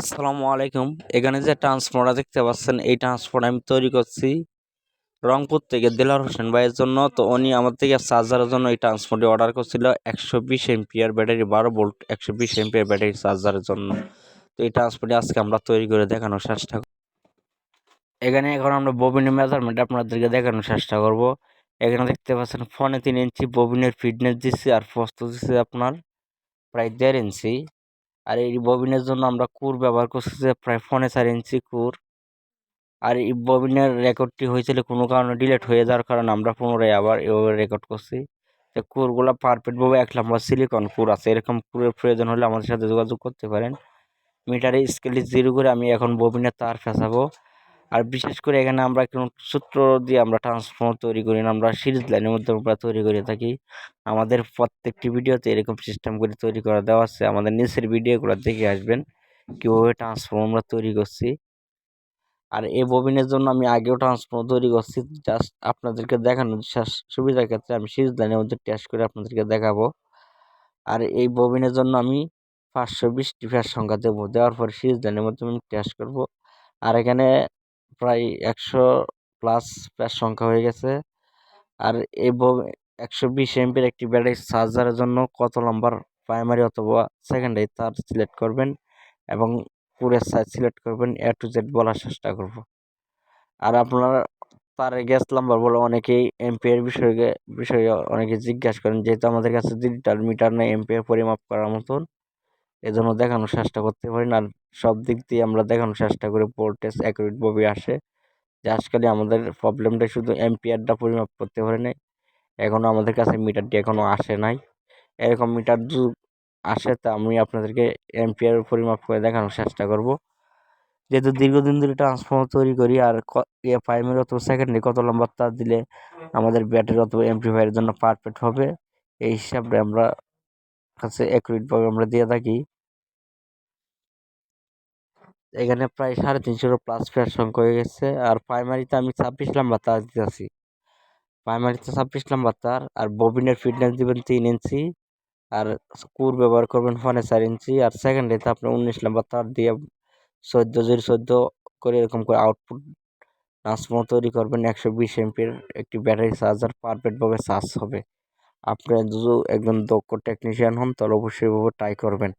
আসসালামু আলাইকুম। এখানে যে ট্রান্সফর্মার দেখতে পাচ্ছেন, এই ট্রান্সফর্মার আমি তৈরি করছি রংপুর থেকে দিলার হোসেন ভাইয়ের জন্য। তো উনি আমার থেকে চার্জারের জন্য এই ট্রান্সফর্মারটি অর্ডার করছিল একশো বিশ এমপিয়ার ব্যাটারি বারো ভোল্ট একশো বিশ এমপিয়ার ব্যাটারি চার্জারের জন্য। তো এই ট্রান্সফর্মারটি আজকে আমরা তৈরি করে দেখানোর চেষ্টা এখানে এখন আমরা ববিনের মেজারমেন্ট আপনাদেরকে দেখানোর চেষ্টা করব। এখানে দেখতে পাচ্ছেন, ফোনে তিন ইঞ্চি ববিনের ফিটনেস দিচ্ছি আর ফস্ত দিচ্ছি আপনার প্রায় দেড় ইঞ্চি। আর এই ববিনের জন্য আমরা কুর ব্যবহার করছি যে প্রায় ফোনে চার ইঞ্চি কুর। আর এই ববিনের রেকর্ডটি হয়েছিল কোনো কারণে ডিলেট হয়ে যাওয়ার কারণে আমরা পুনরায় আবার এভাবে রেকর্ড করছি। তো কুরগুলো পারফেক্টভাবে এক নম্বর সিলিকন কুর আছে, এরকম কুরের প্রয়োজন হলে আমাদের সাথে যোগাযোগ করতে পারেন। মিটারে স্কেলটি জিরো করে আমি এখন ববিনের তার ফেসাবো। আর বিশেষ করে এখানে আমরা কোনো সূত্র দিয়ে আমরা ট্রান্সফর্মার তৈরি করি না, আমরা সিরিজ লাইনের মধ্যে আমরা তৈরি করে থাকি। আমাদের প্রত্যেকটি ভিডিওতে এরকম সিস্টেম করে তৈরি করা দেওয়া আছে। আমাদের নিচের ভিডিওগুলো দেখে আসবেন কীভাবে ট্রান্সফর্মার আমরা তৈরি করছি। আর এই ববিনের জন্য আমি আগেও ট্রান্সফর্মার তৈরি করছি জাস্ট আপনাদেরকে দেখানোর সুবিধার ক্ষেত্রে আমি সিরিজ লাইনের মধ্যে টেস্ট করে আপনাদেরকে দেখাবো। আর এই ববিনের জন্য আমি পাঁচশো বিশটি ফ্যার সংখ্যা দেবো, দেওয়ার পর সিরিজ লাইনের মধ্যে আমি টেস্ট করব। আর এখানে প্রায় একশো প্লাস প্যাস সংখ্যা হয়ে গেছে। আর এই একশো বিশ এমপির একটি ব্যাটারি চার্জারের জন্য কত নম্বর প্রাইমারি অথবা সেকেন্ডারি তার সিলেক্ট করবেন এবং পুরের সাইজ সিলেক্ট করবেন। এ টু জেড বলার চেষ্টা করব। আর আপনার তার গ্যাস নাম্বার বলে অনেকেই এমপিএর বিষয়ে বিষয়ে অনেকে জিজ্ঞাসা করেন, যেহেতু আমাদের কাছে ডিজিটাল মিটার নেই এমপিএর পরিমাপ করার মতন। এজন্য দেখানোর চেষ্টা করতে পারেন আর সব দিক দিয়ে আমরা দেখানোর চেষ্টা করি ভোল্টেজ অ্যাকুরেটভাবে আসে। যে আজকালে আমাদের প্রবলেমটা শুধু এমপিআরটা পরিমাপ করতে পারে নাই। এখনও আমাদের কাছে মিটারটি এখনও আসে নাই। এরকম মিটার যুগ আসে তা আমি আপনাদেরকে এমপিআর পরিমাপ করে দেখানোর চেষ্টা করব। যেহেতু দীর্ঘদিন ধরে ট্রান্সফর্মার তৈরি করি, আর প্রাইমারি অথবা সেকেন্ডারি কত লম্বা তার দিলে আমাদের ব্যাটারি অথবা এমপ্লিফায়ারের জন্য পারফেক্ট হবে। এই হিসাবে আমরা কাছে অ্যাকুরেটভাবে আমরা দিয়ে থাকি। এখানে প্রায় সাড়ে তিনশোর প্লাস ফেয়ার সংখ্যা হয়ে গেছে। আর প্রাইমারিতে আমি ছাব্বিশ নাম্বার তার দিতেছি। প্রাইমারিতে ছাব্বিশ নাম্বার তার আর ববিনের ফিটনেস দেবেন তিন ইঞ্চি আর কুর ব্যবহার করবেন ফোনে চার ইঞ্চি আর সেকেন্ডারিতে আপনি উনিশ নাম্বার তার দিয়ে চোদ্দ জিরো চোদ্দ করে এরকম করে আউটপুট ট্রান্সফর্মার তৈরি করবেন। একশো বিশ এমপির একটি ব্যাটারি চার্জার পারফেক্টভাবে চার্জ হবে। আপনি যদি একজন দক্ষ টেকনিশিয়ান হন, তাহলে অবশ্যই এভাবে ট্রাই করবেন।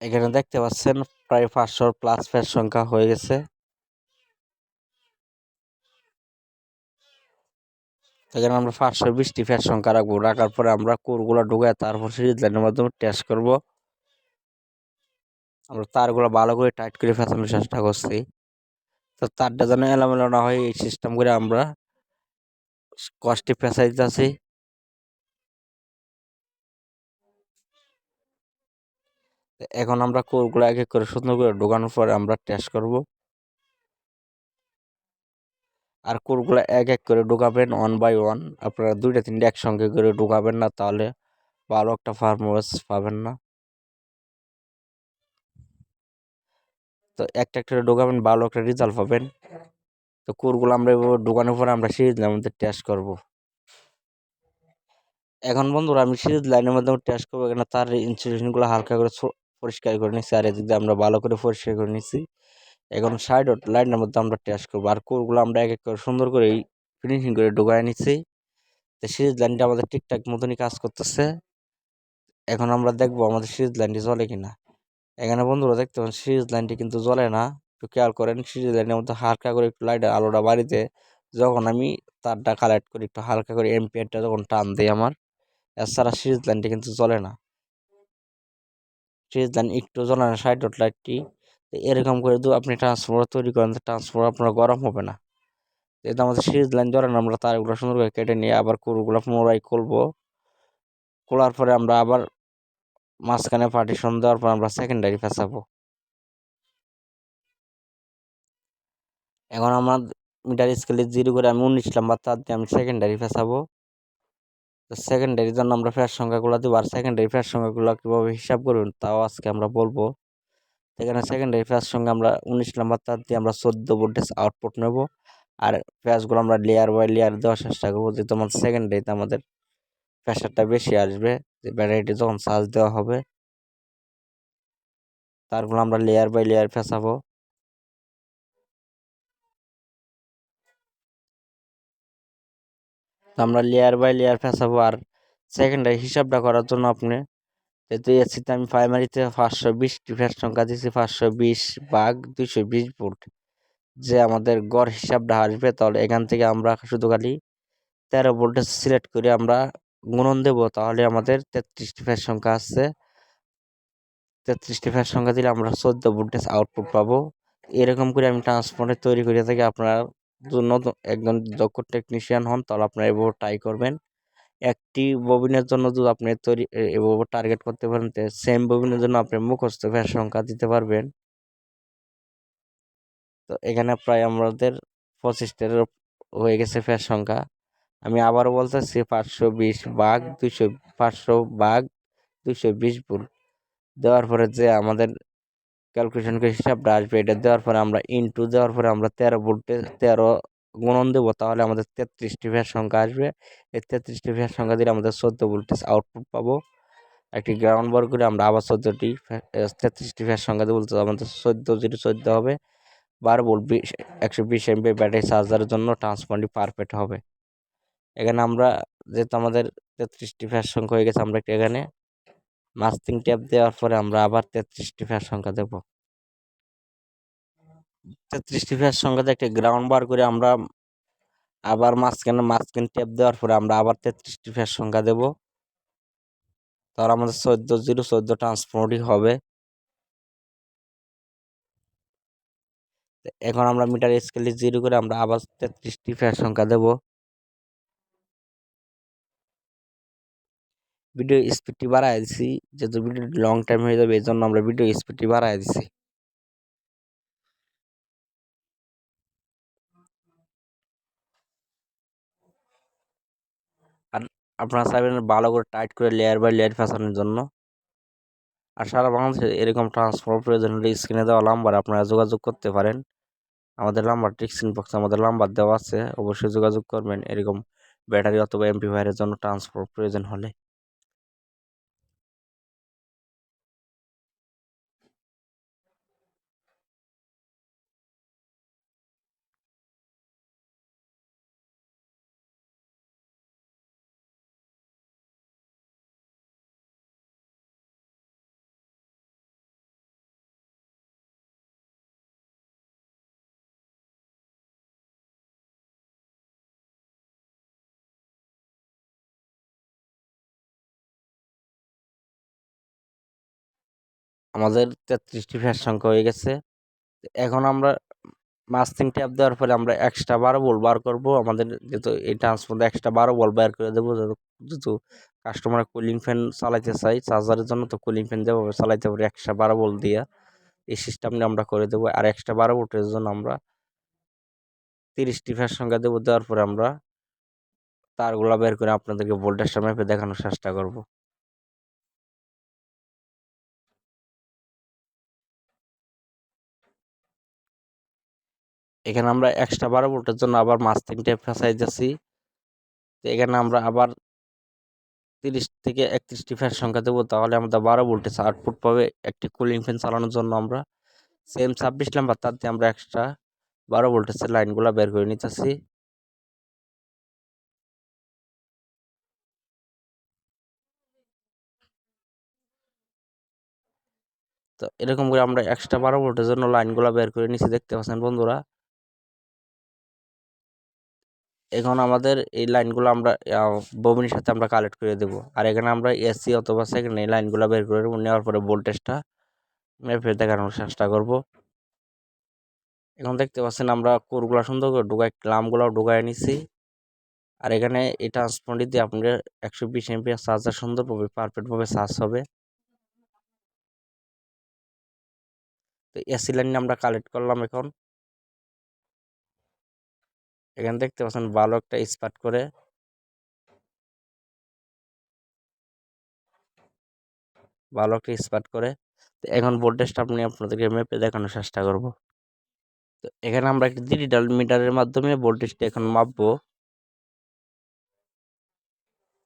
এখানে দেখতে পাচ্ছেন, প্রায় পাঁচশোর প্লাস ফ্যার সংখ্যা হয়ে গেছে। এখানে আমরা পাঁচশো বিশটি ফ্যার সংখ্যা রাখব। রাখার পরে আমরা কোরগুলো ঢুকায় তারপর সিরিজ লাইনের মাধ্যমে টেস্ট করব। আমরা তারগুলো ভালো করে টাইট করে ফেসানোর চেষ্টা করছি। তো তারটা যেন এলোমেলো না হয়, এই সিস্টেম করে আমরা কষ্টে ফেসাই আছে। এখন আমরা কোরগুলো এক এক করে সুন্দর করে ঢোকানোর পরে আমরা টেস্ট করব। আর কোরগুলো এক এক করে ঢোকাবেন ওয়ান বাই ওয়ান আপনারা দুইটা তিনটে একসঙ্গে করে ঢোকাবেন না তাহলে ভালো একটা পারফরমেন্স পাবেন না। তো একটা একটা ঢোকাবেন, ভালো একটা রেজাল্ট পাবেন। তো কোরগুলো আমরা ঢোকানোর পরে আমরা সিরিজ লাইনের মধ্যে টেস্ট করব। এখন বন্ধুরা আমি সিরিজ লাইনের মাধ্যমে টেস্ট করব এখানে তার ইনস্টলেশনগুলো হালকা করে পরিষ্কার করে নিচ্ছি আর এদিক দিয়ে আমরা ভালো করে পরিষ্কার করে নিচ্ছি এখন সাইড লাইনের মধ্যে আমরা টেস্ট করব আর কোরগুলো আমরা এক এক করে সুন্দর করে ফিনিশিং করে ঢুকায় নিচ্ছি তো সিরিজ লাইনটা আমাদের ঠিকঠাক মতনই কাজ করতেছে। এখন আমরা দেখব আমাদের সিরিজ লাইনটি চলে কিনা। এখানে বন্ধুরা দেখতে পান সিরিজ লাইনটি কিন্তু জ্বলে না। একটু খেয়াল করেন সিরিজ লাইনের মধ্যে হালকা করে একটু লাইট আলোটা বাড়িতে যখন আমি তারটা কালেক্ট করি, একটু হালকা করে এমপিয়ারটা যখন টান দেয় আমার, এছাড়া সিরিজ লাইনটি কিন্তু চলে না। সিরিজ লাইন একটু জ্বলে না সাইড লাইটটি এরকম করে দু আপনি ট্রান্সফর্মার তৈরি করেন ট্রান্সফর্মার আপনার গরম হবে না। যেহেতু আমাদের সিরিজ লাইন জ্বলে না, আমরা তারগুলো সুন্দর করে কেটে নিয়ে আবার কুরুগুলো পুনরায় খুলবো। খোলার পরে আমরা আবার মাঝখানে পার্টিশন দেওয়ার পর আমরা সেকেন্ডারি ফেসাবো এখন আমার মিটার স্কেলে জিরো করে আমি উনিশ নাম্বার তার দিয়ে আমি সেকেন্ডারি ফেসাবো তো সেকেন্ডারির জন্য আমরা ফ্যার সংখ্যাগুলো দেবো আর সেকেন্ডারি ফ্যার সংখ্যাগুলো কীভাবে হিসাব করবেন তাও আজকে আমরা বলব। এখানে সেকেন্ডারি ফ্যার সঙ্গে আমরা উনিশ নাম্বার তার দিয়ে আমরা চোদ্দ ভোল্টেজ আউটপুট নেব আর ফ্যাসগুলো আমরা লেয়ার বাই লেয়ার দেওয়ার চেষ্টা করব যেহেতু আমাদের সেকেন্ডারিতে আমাদের প্রেশারটা বেশি আসবে, যে ব্যাটারিটি যখন চার্জ দেওয়া হবে তারগুলো আমরা লেয়ার বাই লেয়ার ফেসাবো তো আমরা লেয়ার বাই লেয়ার ফেসাবো। আর সেকেন্ডারি হিসাবটা করার জন্য আপনি যেহেতু এসিতে আমি প্রাইমারিতে পাঁচশো বিশটি ফ্যাট সংখ্যা দিয়েছি, পাঁচশো বিশ বাঘ, দুইশো বিশ ফুট যে আমাদের গড় হিসাবটা আসবে, তাহলে এখান থেকে আমরা শুধু খালি তেরো ভোল্টেজ সিলেক্ট করে আমরা গুণন দেব। তাহলে আমাদের তেত্রিশটি ফ্যাট সংখ্যা আসছে তেত্রিশটি ফ্যাট সংখ্যা দিলে আমরা চোদ্দ ভোল্টেজ আউটপুট পাবো। এরকম করে আমি ট্রান্সফর্মার তৈরি করে থাকি। আপনার জন্য একজন দক্ষ টেকনিশিয়ান হন, তাহলে আপনারা এভাবে ট্রাই করবেন। একটি ববিনের জন্য যদি আপনি তৈরি এভাবে টার্গেট করতে পারেন সেম ববিনের জন্য আপনি মুখস্থ ফ্যাট সংখ্যা দিতে পারবেন। তো এখানে প্রায় আমাদের পঁচিশটার হয়ে গেছে ফ্যাট সংখ্যা। আমি আবারও বলতেছি, পাঁচশো বিশ বাঘ দুইশো, পাঁচশো বাঘ দুইশো বিশ ভুল। দেওয়ার পরে যে আমাদের ক্যালকুলেশন করে হিসাবটা আসবে এটা দেওয়ার পরে আমরা ইনটু দেওয়ার পরে আমরা তেরো ভোল্টে তেরো গুণন দেবো, তাহলে আমাদের তেত্রিশটি ফ্যাট সংখ্যা আসবে। এই তেত্রিশটি ফ্যাট সংখ্যা দিলে আমাদের চোদ্দ ভোল্টেজ আউটপুট পাবো। একটি গ্রাউন্ড বর করে আমরা আবার চোদ্দোটি তেত্রিশটি ফ্যাট সংখ্যা দিয়ে বলতে আমাদের চোদ্দ জিরো চোদ্দ হবে, বারো ভোল্ট বিশ, একশো বিশ এমপি ব্যাটারি চার্জারের জন্য ট্রান্সফর্মারটি পারফেক্ট হবে। এখানে আমরা, যেহেতু আমাদের তেত্রিশটি ফ্যাট সংখ্যা হয়ে গেছে, আমরা এখানে মাস্টিং ট্যাপ দেওয়ার পরে আমরা আবার তেত্রিশটি ফ্যাট সংখ্যা দেব। তেত্রিশটি ফ্যাট সংখ্যাতে একটি গ্রাউন্ড বার করে আমরা আবার মাঝখানে মাঝখানে ট্যাপ দেওয়ার পরে আমরা আবার তেত্রিশটি ফ্যাট সংখ্যা দেব। তাহলে আমাদের চোদ্দ জিরো, চোদ্দ ট্রান্সফর্মটি হবে। এখন আমরা মিটার স্কেলে জিরো করে আমরা আবার তেত্রিশটি ফ্যাট সংখ্যা দেব। ভিডিও স্পিডটি বাড়াই দিছি, যেহেতু ভিডিও লং টাইম হয়ে যাবে এই জন্য আমরা ভিডিও স্পিডটি বাড়াই দিছি। আর আপনারা চাইবেন ভালো করে টাইট করে লেয়ার বাই লেয়ার ফেসানোর জন্য। আর সারা বাংলাদেশে এরকম ট্রান্সফর্ম প্রয়োজন হলে স্ক্রিনে দেওয়া নাম্বার আপনারা যোগাযোগ করতে পারেন। আমাদের নাম্বার টিক্সিন বক্সে আমাদের নাম্বার দেওয়া আছে, অবশ্যই যোগাযোগ করবেন এরকম ব্যাটারি অথবা এমপি এমপিফায়ারের জন্য ট্রান্সফর্ম প্রয়োজন হলে। আমাদের তেত্রিশটি ফ্যাট সংখ্যা হয়ে গেছে। এখন আমরা মাস্তিং ট্যাপ দেওয়ার পরে আমরা এক্সট্রা বারো বল বার করব। আমাদের যেহেতু এই ট্রান্সফার এক্সট্রা বারো বল বার করে দেবো। যেহেতু কাস্টমার কুলিং ফ্যান চালাইতে চাই চার্জারের জন্য তো কুলিং ফ্যান দেবো, চালাইতে পারি এক্সট্রা বারো বল দিয়া। এই সিস্টেমটা আমরা করে দেবো। আর এক্সট্রা বারো ভোল্টের জন্য আমরা তিরিশটি ফ্যাট সংখ্যা দেবো। দেওয়ার পরে আমরা তারগুলা বের করে আপনাদেরকে ভোল্টেজটা মেপে দেখানোর চেষ্টা করব। এখানে আমরা এক্সট্রা বারো ভোল্টের জন্য আবার মাছ তিনটে ফেসাই যাচ্ছি। তো এখানে আমরা আবার তিরিশ থেকে একত্রিশটি ফ্যান সংখ্যা দেবো। তাহলে আমাদের বারো ভোল্টেজ আউটপুট পাবে একটি কুলিং ফ্যান চালানোর জন্য আমরা। সেম ছাব্বিশ নাম্বার তার দিয়ে আমরা এক্সট্রা বারো ভোল্টেজের লাইনগুলো বের করে নিতেছি। তো এরকম করে আমরা এক্সট্রা বারো ভোল্টের জন্য লাইনগুলো বের করে নিচ্ছি দেখতে পাচ্ছেন বন্ধুরা? এখন আমাদের এই লাইনগুলো আমরা ববিনের সাথে আমরা কালেক্ট করে দেবো। আর এখানে আমরা এসি অথবা সেকেন্ড এই লাইনগুলো বের করে দেবো নেওয়ার পরে ভোল্টেজটা মেপে দেখানোর চেষ্টা করব। এখন দেখতে পাচ্ছেন আমরা কোরগুলো সুন্দর করে ঢুকাই ক্লামগুলো ঢুকাই নিছি। আর এখানে এই ট্রান্সফর্মটি দিয়ে আপনাদের একশো বিশ এমপিআর চার্জার সুন্দরভাবে পারফেক্টভাবে চার্জ হবে। তো এসি লাইন আমরা কালেক্ট করলাম এখন। এখানে দেখতে পাচ্ছেন ভালো একটা স্পার্ট করে। ভালো একটা স্পার্ট করে। তো এখন ভোল্টেজটা আপনি আপনাদেরকে মেপে দেখানোর চেষ্টা করব। তো এখানে আমরা একটি ডিজিটাল মিটারের মাধ্যমে ভোল্টেজটা এখন মাপবো।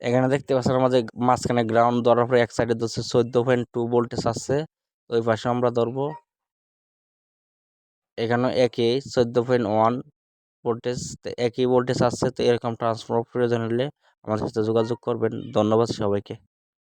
এখানে দেখতে পাচ্ছেন আমাদের মাঝখানে গ্রাউন্ড দেওয়ার পরে এক সাইডে ধরছে চোদ্দ পয়েন্ট টু ভোল্টেজ তো ওই পাশে আমরা ধরবো। এখানে একই, চোদ্দ পয়েন্ট ওয়ান ভোল্টেজ একই ভোল্টেজ আসছে, তো এরকম ট্রান্সফর্মার প্রয়োজন হলে আমাদের সাথে যোগাযোগ করবেন। ধন্যবাদ সবাইকে।